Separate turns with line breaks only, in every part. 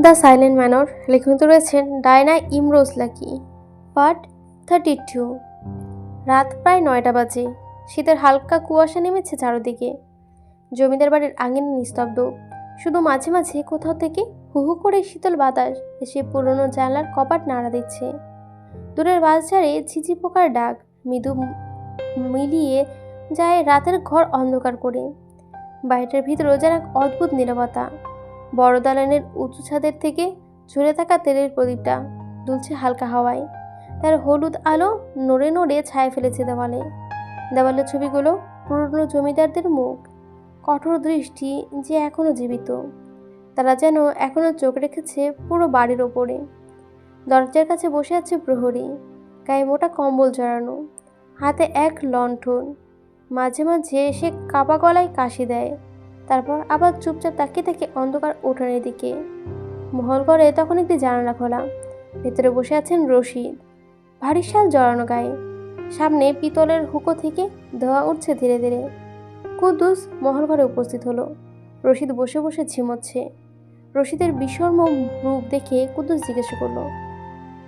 The silent manor লিখিত রয়েছেন Diana Imroz Lucky, part thirty two. রাত প্রায় নয়টা বাজে। শীতের হালকা কুয়াশা নেমেছে চারদিকে। জমিদার বাড়ির আঙিনা নিস্তব্ধ। শুধু মাঝে মাঝে কোথাও থেকে হু হু করে শীতল বাতাস এসে পুরনো জানলার কপাট নাড়া দিচ্ছে। দূরের বাজারে ঝিঝি পোকার ডাক, মৃদু মিলিয়ে যায় রাতের ঘর অন্ধকার করে। বাড়িটার ভিতরেও যেন এক অদ্ভুত নীরবতা। বড় দালানের উঁচু ছাদের থেকে ঝুলে থাকা তেলের প্রদীপটা দুলছে হালকা হাওয়ায়। তার হলুদ আলো নড়ে নড়ে ছায়া ফেলেছে দেওয়ালে। দেওয়ালের ছবিগুলো পুরনো জমিদারদের মুখ। কঠোর দৃষ্টি যে এখনও জীবিত। তারা যেন এখনও চোখ রেখেছে পুরো বাড়ির ওপরে। দরজার কাছে বসে আছে প্রহরী, গায়ে মোটা কম্বল জড়ানো, হাতে এক লণ্ঠন। মাঝে মাঝে সে কাপা গলায় কাশি দেয়। তারপর আবার চুপচাপ তাকিয়ে থাকে অন্ধকার উঠানের দিকে। মহল করে তখন একটি জানালা খোলা। ভেতরে বসে আছেন রশিদ। ভারী শাল জড়ানো গায়ে। সামনে পিতলের হুকো থেকে ধোয়া উঠছে ধীরে ধীরে। কুদ্দুস মহল ঘরে উপস্থিত হলো। রশিদ বসে বসে ঝিমোচ্ছে। রশিদের বিষর্ম রূপ দেখে কুদ্দুস জিজ্ঞাসা করল,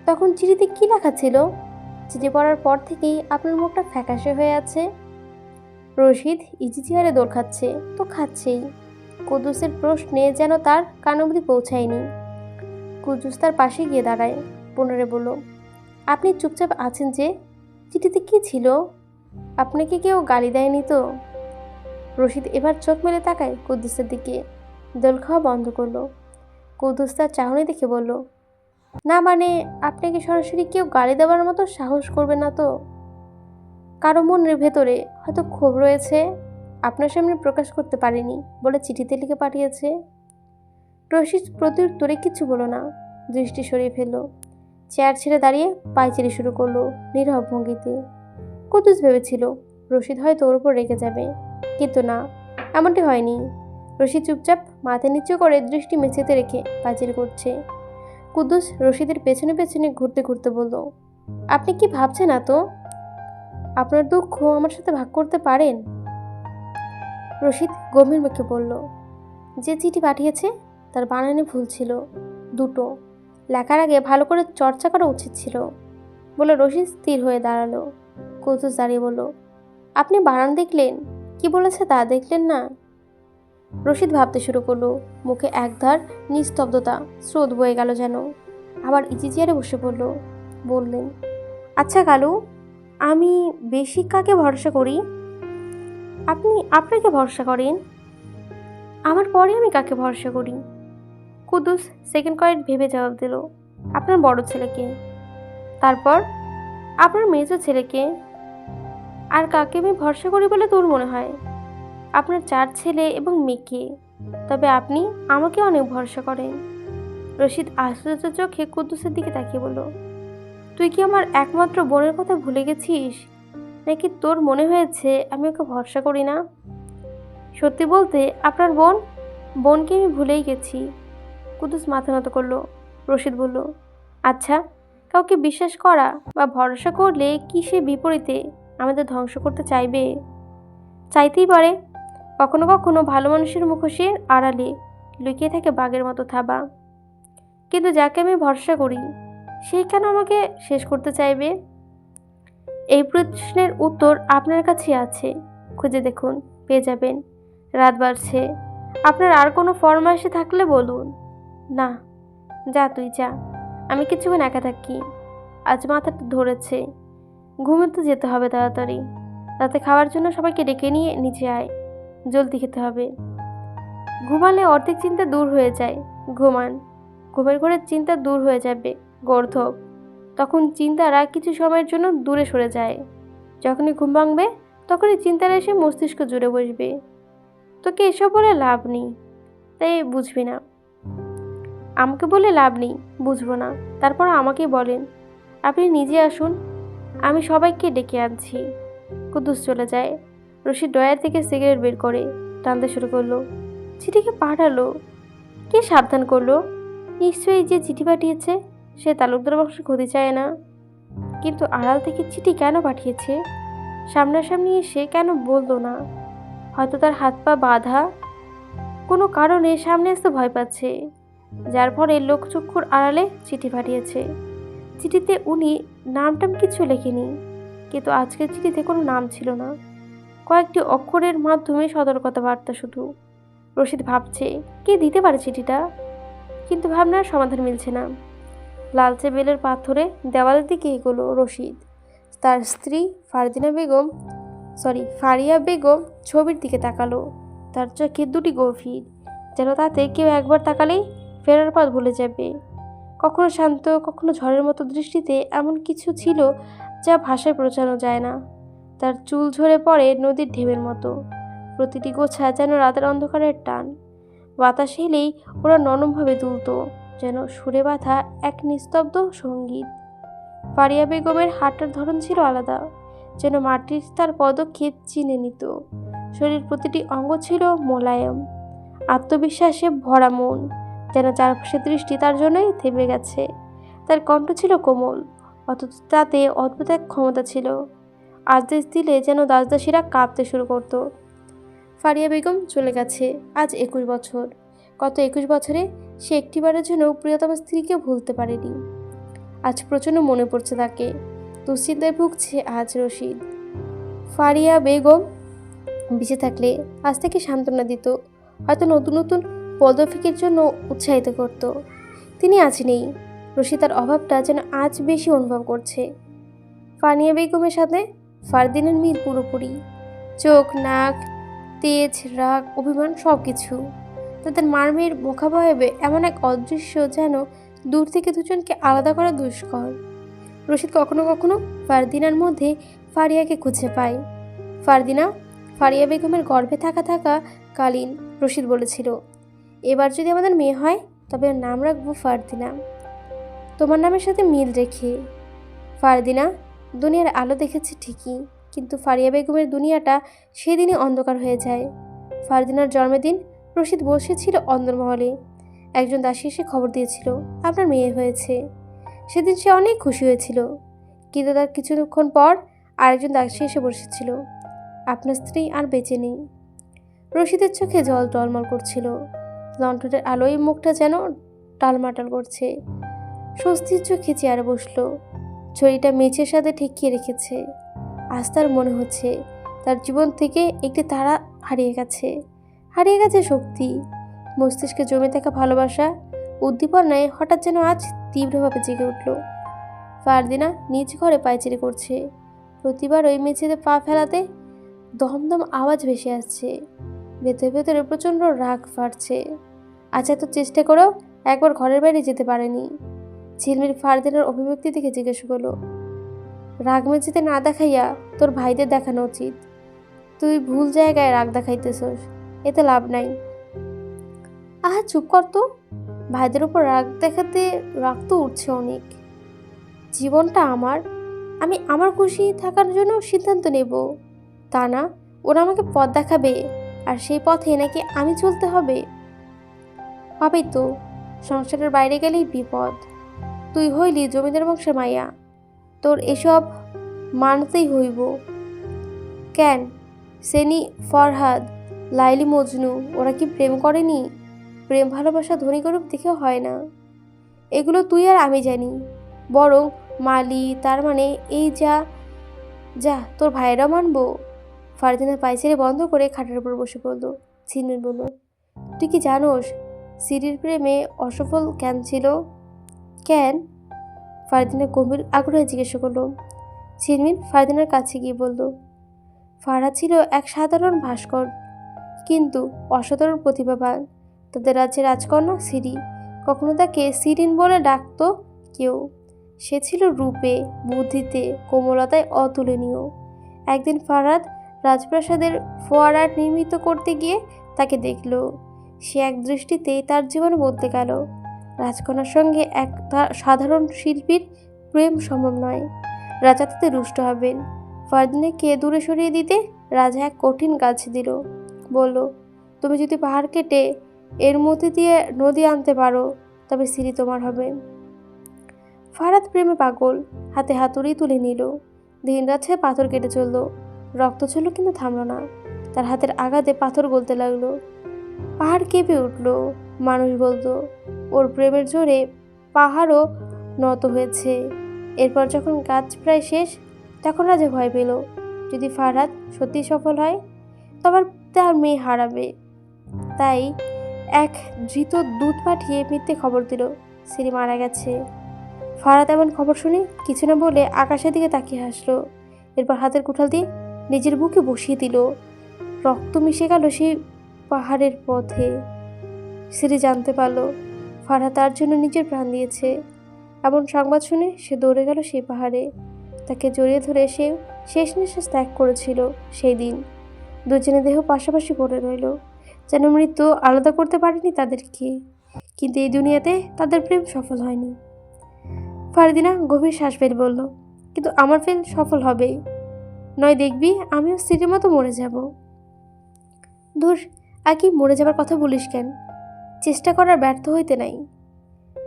তখন চিঠিতে কী লেখা ছিল? চিঠি পড়ার পর থেকেই আপনার মুখটা ফ্যাকাশে হয়ে আছে? রশিদ ইজি চেয়ারে দৌড় খাচ্ছে তো খাচ্ছেই। কুদ্দুসের প্রশ্নে যেন তার কান অবধি পৌঁছায়নি। কুদ্দুস তার পাশে গিয়ে দাঁড়ায়। পুনরায় বলল, আপনি চুপচাপ আছেন যে? চিঠিতে কি ছিল? আপনাকে কেউ গালি দেয়নি তো? রশিদ এবার চোখ মেলে তাকায় কুদ্দুসের দিকে। দোল খাওয়া বন্ধ করল। কুদ্দুস তার চাহনি দেখে বলল, না মানে আপনাকে সরাসরি কেউ গালি দেওয়ার মতো সাহস করবে না তো? কারও মনের ভেতরে হয়তো ক্ষোভ রয়েছে। আপনার সামনে প্রকাশ করতে পারেনি বলে চিঠিতে লিখে পাঠিয়েছে। রশিদ প্রত্যুত্তরে কিছু বলো না। দৃষ্টি সরিয়ে ফেলল। চেয়ার ছেড়ে দাঁড়িয়ে পায়চারি শুরু করল নীরব ভঙ্গিতে। কুতুস ভেবেছিল, রশিদ হয়তো ওর উপর রেগে যাবে। কিন্তু না, এমনটি হয়নি। রশিদ চুপচাপ মাথা নিচু করে দৃষ্টি মেঝেতে রেখে পায়চারি করছে। কুদ্দুস রশিদের পেছনে পেছনে ঘুরতে ঘুরতে বলল, আপনি কি ভাবছেন না তো আপনার দুঃখ আমার সাথে ভাগ করতে পারেন? রশিদ গম্ভীর মুখে বলল, যে চিঠি পাঠিয়েছে, তার বানানে ভুল ছিল, দুটো। লেখার আগে ভালো করে চর্চা করা উচিত ছিল। বলে রশিদ স্থির হয়ে দাঁড়াল। কৌতুস দাঁড়িয়ে বলল, আপনি বানান দেখলেন? কি বলেছে তা দেখলেন না? রশিদ ভাবতে শুরু করল, মুখে একধার নিস্তব্ধতা, স্রোত বয়ে গেল যেন। আবার ইজি চেয়ারে বসে পড়ল, বললেন আচ্ছা কালু আমি বেশি কাকে ভরসা করি? আপনি আপনাকে ভরসা করেন? আমার পরে আমি কাকে ভরসা করি? কুদুস সেকেন্ড কয়েক ভেবে জবাব দিল, আপনার বড় ছেলেকে। তারপর, আপনার মেজো ছেলেকে। আর কাকে আমি ভরসা করি বলে তোর মনে হয়? আপনার চার ছেলে এবং মেয়েকে। তবে আপনি আমাকে অনেক ভরসা করেন। রশিদ আশ্চর্য চোখে কুদ্দুসের দিকে তাকিয়ে বলল তুই কি আমার একমাত্র বোনের কথা ভুলে গেছিস? নাকি তোর মনে হয়েছে আমি ওকে ভরসা করি না? সত্যি বলতে, আপনার বোন? বোনকে আমি ভুলেই গেছি। কুদ্দুস মাথা নত করল। রশিদ বলল আচ্ছা কাউকে বিশ্বাস করা বা ভরসা করলে কি সে বিপরীতে আমাদের ধ্বংস করতে চাইবে? চাইতেই পারে। কখনো কখনো ভালো মানুষের মুখোশের আড়ালে লুকিয়ে থাকে বাঘের মতো থাবা। কিন্তু যাকে আমি ভরসা করি সে কেন আমাকে শেষ করতে চাইবে? এই প্রশ্নের উত্তর আপনার কাছে আছে। খুঁজে দেখুন, পেয়ে যাবেন। রাত বাড়ছে। আপনার আর কোনো ফরমাইশে থাকলে বলুন। না, যা তুই যা। আমি কিছুক্ষণ একা থাকি। আজ মাথাটা ধরেছে। ঘুমোতে যেতে হবে তাড়াতাড়ি। রাতে খাওয়ার জন্য সবাইকে ডেকে নিয়ে নিচে আয়। জলদি খেতে হবে। ঘুমালে অর্ধেক চিন্তা দূর হয়ে যায়। ঘুমান। ঘুমের ঘরে চিন্তা দূর হয়ে যাবে। গর্ধব। তখন চিন্তারা কিছু সময়ের জন্য দূরে সরে যায়। যখনই ঘুম ভাঙবে, তখনই চিন্তারা এসে মস্তিষ্ক জুড়ে বসবে। তোকে এসব বলে লাভ নেই। তাই বুঝবি না। আমাকে বলে লাভ নেই, বুঝব না। তারপর আমাকে বলেন, আপনি নিজে আসুন। আমি সবাইকে ডেকে আনছি। কুদ্দুস চলে যায়। রশিদ ডয়ার থেকে সিগারেট বের করে টানতে শুরু করল। চিঠিকে পাঠালো। কে সাবধান করল? নিশ্চয়ই যে চিঠি পাঠিয়েছে। সে তালুকদার বংশের ক্ষতি চায় না। কিন্তু আড়াল থেকে চিঠি কেন পাঠিয়েছে? সামনাসামনি এসে কেন বলতো না? হয়তো তার হাত পা বাঁধা। কোনো কারণে সামনে আসতে ভয় পাচ্ছে। যার ফলে লোকচক্ষুর আড়ালে চিঠি পাঠিয়েছে। চিঠিতে উনি নামটাম কিছু লেখেনি, কিন্তু আজকের চিঠিতে কোনো নাম ছিল না। কয়েকটি অক্ষরের মাধ্যমে সতর্কতা বার্তা শুধু। রশিদ ভাবছে, কে দিতে পারে চিঠিটা? কিন্তু ভাবনার সমাধান মিলছে না। লালচে বেলের পাথরে দেওয়ালের দিকে এগোলো রশিদ। তার স্ত্রী ফারদিনা বেগম সরি ফারিয়া বেগম ছবির দিকে তাকালো। তার চোখে দুটি গভীর, যেন তাতে কেউ একবার তাকালেই ফেরার পথ ভুলে যাবে। কখনো শান্ত, কখনো ঝড়ের মতো দৃষ্টিতে এমন কিছু ছিল যা ভাষায় পৌঁছানো যায় না। তার চুল ঝরে পড়ে নদীর ঢেউয়ের মতো। প্রতিটি গোছা যেন রাতের অন্ধকারের টান। বাতাস এলেই ওরা নরমভাবে দুলতো। যেন সুরে বাঁধা এক নিস্তব্ধ সংগীত। ফারিয়া বেগমের হাঁটার ধরন ছিল আলাদা, যেন মাটির তার পদক্ষেপ চিনে নিত। শরীর প্রতিটি অঙ্গ ছিল মোলায়েম। আত্মবিশ্বাসে ভরা মন, যেন চারপাশের দৃষ্টি তার জন্যই থেমে গেছে। তার কণ্ঠ ছিল কোমল, অথচ তাতে অদ্ভুত এক ক্ষমতা ছিল। আদেশ দিলে যেন দাসদাসীরা কাঁপতে শুরু করত। ফারিয়া বেগম চলে গেছে, আজ একুশ বছর। গত একুশ বছরে সে একটিবারের জন্য প্রিয়তম স্ত্রীকে ভুলতে পারেনি। আজ প্রচণ্ড মনে পড়ছে তাকে। দুশ্চিন্তায় ভুগছে আজ রশিদ। ফারিয়া বেগম বেঁচে থাকলে আজ থেকে সান্ত্বনা দিত, হয়তো নতুন নতুন পদক্ষেপের জন্য উৎসাহিত করত। তিনি আজ নেই। রশিদ তার অভাবটা যেন আজ বেশি অনুভব করছে। ফানিয়া বেগমের সাথে ফারদিনের মিল পুরোপুরি। চোখ, নাক, তেজ, রাগ, অভিমান সব কিছু তাদের মারমের মুখাবয়বে এমন এক অদৃশ্য যেন দূর থেকে দুজনকে আলাদা করা দুষ্কর। রশিদ কখনো কখনো ফারদিনার মধ্যে ফারিয়াকে খুঁজে পায়। ফারদিনা, ফারিয়া বেগমের গর্ভে থাকা থাকা কালীন, রশিদ বলেছিল, এবার যদি আমাদের মেয়ে হয়, তবে নাম রাখব ফারদিনা। তোমার নামের সাথে মিল রেখে। ফারদিনা, দুনিয়ার আলো দেখেছে ঠিকই, কিন্তু ফারিয়া বেগমের দুনিয়াটা সেদিনই অন্ধকার হয়ে যায়। ফারদিনার জন্মদিন রশিদ বসেছিল অন্দরমহলে। একজন দাসী এসে খবর দিয়েছিল, আপনার মেয়ে হয়েছে। সেদিন সে অনেক খুশি হয়েছিল। কিন্তু তার কিছুক্ষণ পর আরেকজন দাসী এসে বসেছিল, আপনার স্ত্রী আর বেঁচে নেই। রশিদের চোখে জল টলমল করছিল। লন্ঠনের আলোয় মুখটা যেন টালমাটাল করছে। স্বস্তির চোখে চেয়ারে বসল। ছড়িটা মেঝের সাথে ঠেকিয়ে রেখেছে। আজ তার মনে হচ্ছে, তার জীবন থেকে একটি তারা হারিয়ে গেছে। হারিয়ে গেছে শক্তি। মস্তিষ্কে জমে থাকা ভালোবাসা, উদ্দীপনায় হঠাৎ যেন আজ তীব্রভাবে জেগে উঠল। ফারদিনা নিজ ঘরে পায়চারি করছে। প্রতিবার ওই মেঝেতে পা ফেলাতে দমদম আওয়াজ ভেসে আসছে। ভেতরে ভেতরে প্রচণ্ড রাগ ফাটছে। আজ এত চেষ্টা করেও একবার ঘরের বাইরে যেতে পারেনি। ঝিলমিল ফারদিনের অভিব্যক্তি দেখে জিজ্ঞেস করল, রাগ মেঝেতে না দেখাইয়া তোর ভাইদের দেখানো উচিত। তুই ভুল জায়গায় রাগ দেখাইতেছস। এতে লাভ নাই। আহা, চুপ কর তো। ভাইদের উপর রাগ দেখাতে, রাগ তো উঠছে অনেক। জীবনটা আমার। আমি আমার খুশি থাকার জন্য সিদ্ধান্ত নেব। তা না, ওরা আমাকে পথ দেখাবে, আর সেই পথে নাকি আমি চলতে হবে। হবেই তো, সংসারের বাইরে গেলেই বিপদ। তুই হইলি জমিদার বংশের মাইয়া তোর এসব মানতেই হইব। কেন? সেনি ফরহাদ লাইলি মজনু, ওরা কি প্রেম করেনি? প্রেম, ভালোবাসা, ধনী গরুপ দেখেও হয় না। এগুলো তুই আর আমি জানি। বরং মালি, তার মানে এই যা যা, তোর ভাইয়েরা মানবো। ফারদিনা পাইচারি বন্ধ করে খাটের উপর বসে পড়ল। ছিনমিন বলল, তুই কি জানোস সিরির প্রেমে অসফল কেন ছিল? কেন? ফারদিনা গম্ভীর আগ্রহে জিজ্ঞাসা করল। ছিনমিন ফারদিনার কাছে গিয়ে বলল ফারহা ছিল এক সাধারণ ভাস্কর কিন্তু অসাধারণ প্রতিভাবান তাদের রাজ্যের রাজকন্যা সিরি। কখনো তাকে সিরিন বলে ডাকতো কেউ। সে ছিল রূপে, বুদ্ধিতে, কোমলতায় অতুলনীয়। একদিন ফারাদ রাজপ্রাসাদের ফোয়ারা নির্মিত করতে গিয়ে তাকে দেখল। সে এক দৃষ্টিতেই তার জীবন বদলে গেল। রাজকন্যার সঙ্গে এক সাধারণ শিল্পীর প্রেম সম্ভব নয়। রাজা তাতে রুষ্ট হবেন। ফারদিনাকে দূরে সরিয়ে দিতে রাজা এক কঠিন গাছ দিল। বলল, তুমি যদি পাহাড় কেটে এর মধ্যে দিয়ে নদী আনতে পারো, তবে সিঁড়ি তোমার হবে। ফারাদ প্রেমে পাগল, হাতে হাতুড়ি তুলে নিল। দিন রাতে পাথর কেটে চলল। রক্ত ছিল কিন্তু থামলো না। তার হাতের আঘাতে পাথর গলতে লাগল। পাহাড় কেঁপে উঠল। মানুষ বলতো ওর প্রেমের জোরে পাহাড়ও নত হয়েছে। এরপর যখন কাজ প্রায় শেষ, তখন রাজা ভয় পেল। যদি ফারহাদ সত্যি সফল হয়, তবে তার মেয়ে হারাবে। তাই এক ধৃত দুধ পাঠিয়ে মিথ্যে খবর দিল। সিরি মারা গেছে। ফারাদ এমন খবর শুনে কিছু না বলে আকাশের দিকে তাকিয়ে হাসলো। এরপর হাতের কুঠাল দিয়ে নিজের বুকে বসিয়ে দিল। রক্ত মিশে গেল সেই পাহাড়ের পথে। সিরি জানতে পারল, ফারহা তার জন্য নিজের প্রাণ দিয়েছে। এমন সংবাদ শুনে সে দৌড়ে গেল সেই পাহাড়ে। তাকে জড়িয়ে ধরে সে শেষ নিঃশ্বাস ত্যাগ করেছিল সেই দিন। দুজনে দেহ পাশাপাশি পড়ে রইল। যেন মৃত্যু আলাদা করতে পারেনি তাদেরকে কিন্তু এই দুনিয়াতে তাদের প্রেম সফল হয়নি। ফারদিনা গভীর শ্বাস ফেল বলল, কিন্তু আমার ফেল সফল হবেই। নয় দেখবি, আমিও স্ত্রীর মতো মরে যাব। দূর আর কি মরে যাবার কথা বলিস কেন? চেষ্টা করার ব্যর্থ হইতে নাই।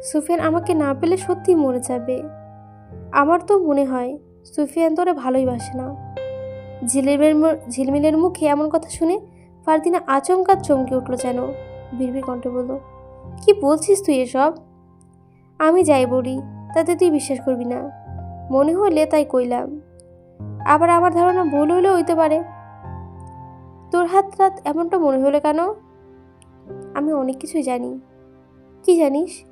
সুফিয়ান আমাকে না পেলে সত্যিই মরে যাবে। আমার তো মনে হয়, সুফিয়ান তোরে ভালোই বাসে না। ঝিলিমের ঝিলমিলের মুখে এমন কথা শুনে ফারদিনা আচমকা চমকে উঠল যেন। বিড়বিড় কণ্ঠে বলল, কি বলছিস তুই এসব? আমি যাই বলি, তাতে তুই বিশ্বাস করবি না। মনে হলে তাই কইলাম। আবার আমার ধারণা ভুল হইলেও হইতে পারে। তোর হাত রাত এমনটা মনে হলো কেন? আমি অনেক কিছুই জানি। কি জানিস?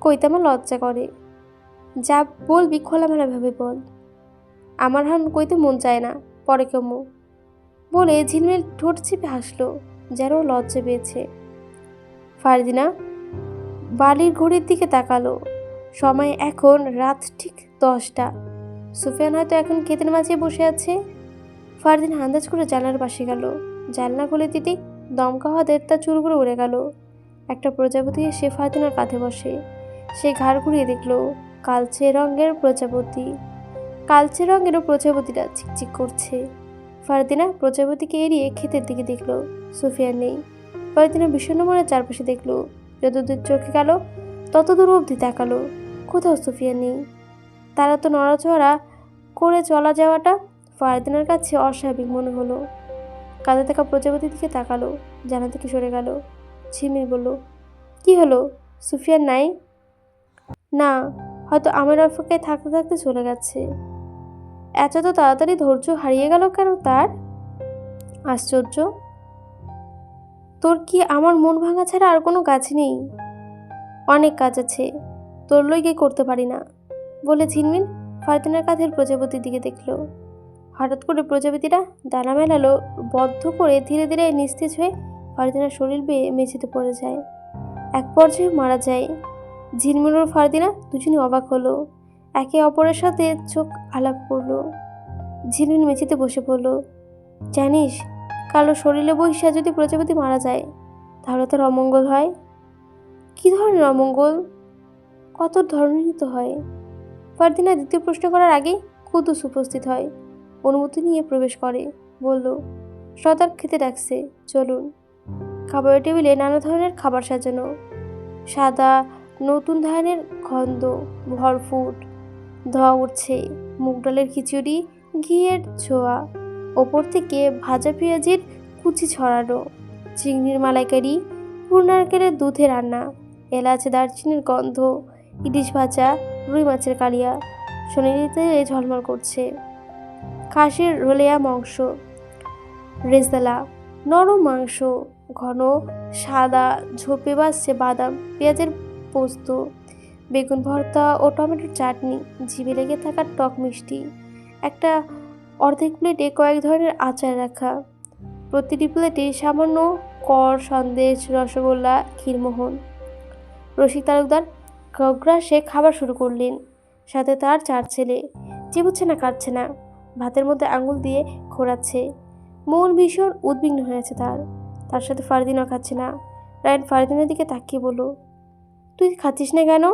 কইতে আমার লজ্জা করে। যা বলবি খোলামেলাভাবে বল। আমার হান কইতে মন চায় না। পরে কেমো বলে ঝিলমিল ঠোঁট চেপে হাসলো, যেন লজ্জা পেয়েছে। ফারদিনা বালির ঘড়ির দিকে তাকালো। সময় এখন রাত ঠিক দশটা। সুফিয়ান হয়তো এখন ক্ষেতের মাঝে বসে আছে? ফারদিন আন্দাজ করে জানলার পাশে গেল। জানলা খুলে দিতেই দমকা হওয়াদের তার চুলগুলো উড়ে গেল। একটা প্রজাপতি সে ফারদিনার কাঁধে বসে। সে ঘাড় ঘুরিয়ে দেখল, কালচে রঙের প্রজাপতি। কালচে রঙেরও প্রজাপতিটা চিকচিক করছে। ফারদিনা প্রজাপতিকে এড়িয়ে ক্ষেতের দিকে দেখল। সুফিয়া নেই। ফারদিনা বিষণ্ণ মনে চারপাশে দেখল। যতদূর চোখে গেল তত দূর অবধি তাকালো। কোথাও সুফিয়া নেই। তারা তো নড়াচড়া করে চলা যাওয়াটা ফারদিনার কাছে অস্বাভাবিক মনে হলো। কাঁধে থাকা প্রজাপতির দিকে তাকালো, জানা থেকে সরে গেল। ঝিমির বলল, কি হলো? সুফিয়া নাই? না, হয়তো আমার অপেক্ষায় থাকতে থাকতে চলে গেছে। এত তো তাড়াতাড়ি ধৈর্য হারিয়ে গেল কেন তার? আশ্চর্য। তোর কি আমার মন ভাঙা ছাড়া আর কোনো কাজ নেই? অনেক কাজ আছে, তোর লইগে করতে পারি না। বলে ঝিনমিন ফারদিনের কাঁধের প্রজাপতির দিকে দেখল। হঠাৎ করে প্রজাপতিরা দানা মেলালো, বদ্ধ করে ধীরে ধীরে নিস্তেজ হয়ে ফারদিনার শরীর বেয়ে মেঝেতে পড়ে যায়। এক পর্যায়ে মারা যায়। ঝিনমিন ও ফারদিনা দুজনই অবাক হলো। একে অপরের সাথে চোখ আলাপ করল। ঝিনমিন মেঝেতে বসে পড়ল। জানিস, কালো শরীরে বৈশা যদি প্রজাপতি মারা যায়, তাহলে তার অমঙ্গল হয়। কী ধরনের অমঙ্গল? কত ধরনেরই তো হয়। ফারদিনা দ্বিতীয় প্রশ্ন করার আগে কুতুস উপস্থিত হয়। অনুমতি নিয়ে প্রবেশ করে, বলল সদার খেতে ডাকছে, চলুন। খাবারের টেবিলে নানা ধরনের খাবার সাজানো। সাদা, নতুন ধানের খন্দ ভরফুট ধোয়া উঠছে মুগ ডালের খিচুড়ি, ঘিয়ের ছোঁয়া। ওপর থেকে ভাজা পেঁয়াজের কুচি ছড়ানো। চিংড়ির মালাইকারি পুরনারকেলের দুধে রান্না। এলাচ, দারচিনির গন্ধ। ইলিশ ভাজা, রুই মাছের কালিয়া। সোনালিতে ঝলমল করছে। খাসির রোলেয়া মাংস। রেজালা নরম মাংস। ঘন, সাদা, ঝোপে বাসছে বাদাম, পেঁয়াজের পোস্ত। বেগুন ভর্তা ও টমেটোর চাটনি জিভে লেগে থাকা টক মিষ্টি, একটা অর্ধেক প্লেটে কয়েক ধরনের আচার রাখা। প্রতিটি প্লেটে সামান্য কর, সন্দেশ, রসগোল্লা, ক্ষীরমোহন। রসিক তালুকদার গগ্রাসে খাবার শুরু করলেন। সাথে তার চার ছেলে। চিবুচ্ছে না, কাটছে না। ভাতের মধ্যে আঙুল দিয়ে খোঁড়াচ্ছে মন ভীষণ উদ্বিগ্ন হয়েছে তার। তার সাথে ফারদিনও খাচ্ছে না। রায়ন ফারদিনের দিকে তাকিয়ে বলল, তুই খাচ্ছিস না কেন?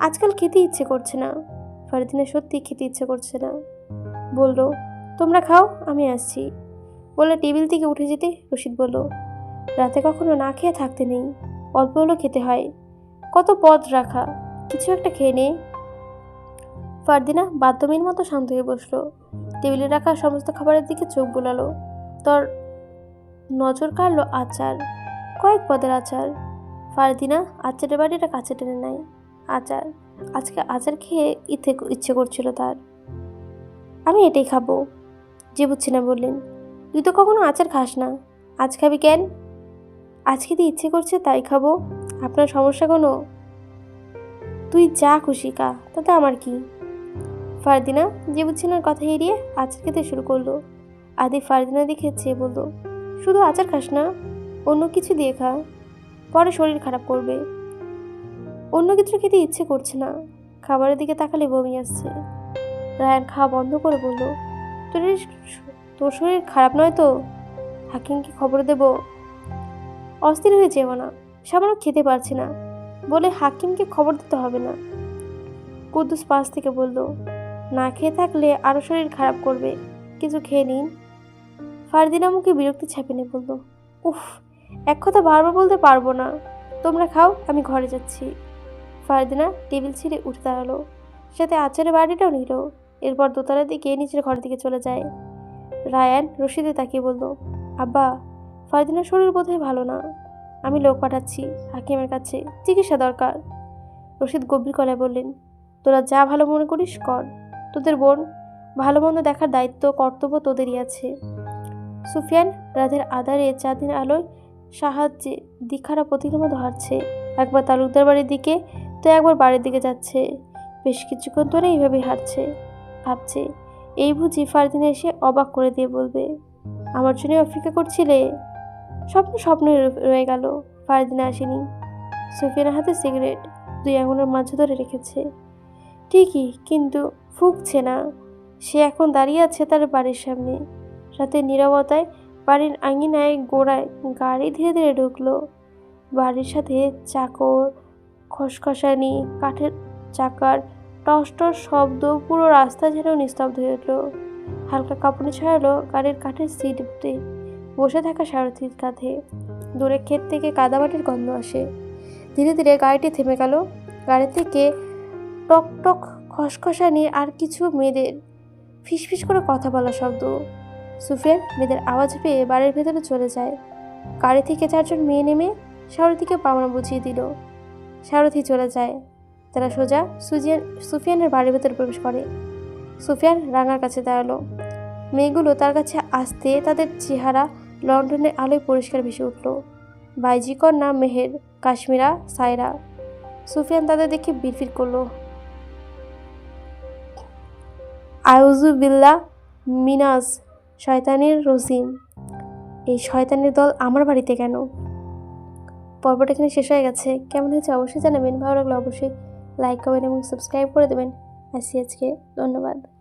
আজকাল খেতে ইচ্ছে করছে না। ফারদিনের সত্যি খেতে ইচ্ছে করছে না। বলল, তোমরা খাও, আমি আসছি। বলে টেবিল থেকে উঠে যেতে রশিদ বলল, রাতে কখনো না খেয়ে থাকতে নেই, অল্প হলেও খেতে হয়। কত পদ রাখা, কিছু একটা খেয়ে নে। ফারদিনা বাধ্যমীর মতো শান্ত হয়ে বসল। টেবিলে রাখা সমস্ত খাবারের দিকে চোখ বোলালো। তোর নজর কাড়লো আচার, কয়েক পদের আচার। ফারদিনা আচারের বাড়িটা কাছে টেনে নেয়। আচার, আজকে আচার খেয়ে ইচ্ছে ইচ্ছে করছিল তার। আমি এটাই খাব যে বুঝছি না বললেন। তুই তো কখনো আচার খাস না। আজ খাবি কেন? আজ খেতে ইচ্ছে করছে তাই খাব। আপনার সমস্যা কোনো? তুই যা খুশি কা তাতে আমার কি? ফারদিনা যে বুঝছিনার কথা এড়িয়ে আচার খেতে শুরু করল। আদি ফারদিনা দেখে চেয়ে বলল, শুধু আচার খাস না, অন্য কিছু দিয়ে খা। পরে শরীর খারাপ করবে। অন্য কিছু খেতে ইচ্ছে করছে না। খাবারের দিকে তাকালে বমি আসছে। রায়ান খাওয়া বন্ধ করে বলল তোর তোর শরীর খারাপ নয় তো? হাকিমকে খবর দেব? অস্থির হয়ে যেও না, সামান্য খেতে পারছি না। বলে হাকিমকে খবর দিতে হবে না। কুদ্দুস পাশ থেকে বলল, না খেয়ে থাকলে আরও শরীর খারাপ করবে, কিছু খেয়ে নিন। ফারদিনা মুখে বিরক্তি ছাপিয়ে বলল, উফ, এক কথা বারবার বলতে পারব না। তোমরা খাও, আমি ঘরে যাচ্ছি। ফারদিনা টেবিল ছিঁড়ে উঠে দাঁড়াল। সাথে আচারের বাড়িটাও নিল। এরপর দোতলার দিকে নিচের ঘরের দিকে চলে যায়। রায়ান রশিদে তাকিয়ে বলল, আব্বা, ফারদিনার শরীর বোধহয় ভালো না। আমি লোক পাঠাচ্ছি হাকিমের কাছে, চিকিৎসা দরকার। রশিদ গভীর গলায় বললেন, তোরা যা ভালো মনে করিস, কর। তোদের বোন ভালো মন্দ দেখার দায়িত্ব, কর্তব্য তোদেরই আছে। সুফিয়ান রাতের আধারে চাঁদের আলোয় সাহায্যে দিখারা প্রতিক্রমা ধরছে। একবার তালুকদার বাড়ির দিকে তো একবার বাড়ির দিকে যাচ্ছে। বেশ কিছুক্ষণ ধরে এইভাবেই হাঁটছে। ভাবছে, এই বুঝি ফারদিন এসে অবাক করে দিয়ে বলবে, আমার জন্য অপেক্ষা করছিলে? স্বপ্ন স্বপ্ন রয়ে গেল। ফারদিন আসেনি। সুফিয়ানের হাতে সিগারেট, দুই আঙুলের মাঝে ধরে রেখেছে। ঠিকই, কিন্তু ফুকছে না। সে এখন দাঁড়িয়ে আছে তার বাড়ির সামনে। রাতে নীরবতায় বাড়ির আঙিনায় গোড়ায় গাড়ি ধীরে ধীরে ঢুকলো। বাড়ির সাথে চাকর খসখসানি, কাঠের চাকার টস টস শব্দ পুরো রাস্তা যেন নিস্তব্ধ হয়ে উঠল। হালকা কাঁপুনি ছড়ালো গাড়ির কাঠের সিটে বসে থাকা সারথির কাঁধে। দূরে ক্ষেত থেকে কাদামাটির গন্ধ আসে। ধীরে ধীরে গাড়িটি থেমে গেল। গাড়ি থেকে টক টক খসখসানি আর কিছু মেয়েদের ফিসফিস করে কথা বলা শব্দ। সুফিয়ান মেয়েদের আওয়াজ পেয়ে বাড়ির ভেতরে চলে যায়। গাড়ি থেকে চারজন মেয়ে নেমে সারথিকে পাওনা বুঝিয়ে দিল। সারথি চলে যায়। তারা সোজা সুজিয়ান সুফিয়ানের বাড়ির ভেতরে প্রবেশ করে। সুফিয়ান রাঙার কাছে দাঁড়াল। মেয়েগুলো তার কাছে আসতে তাদের চেহারা লন্ডনের আলোয় পরিষ্কার ভেসে উঠল। বাইজিকর নাম মেহের, কাশ্মীরা সায়রা সুফিয়ান তাদের দেখে বিড়ফির করল। আয়ুজু বিল্লা মিনাস শয়তানের রসিম এই শয়তানের দল আমার বাড়িতে কেন? পর্বটা এখানে শেষ হয়ে গেছে। কেমন হয়েছে অবশ্যই জানাবেন। ভালো লাগলে অবশ্যই লাইক করবেন এবং সাবস্ক্রাইব করে দেবেন। আসি আজকে। ধন্যবাদ।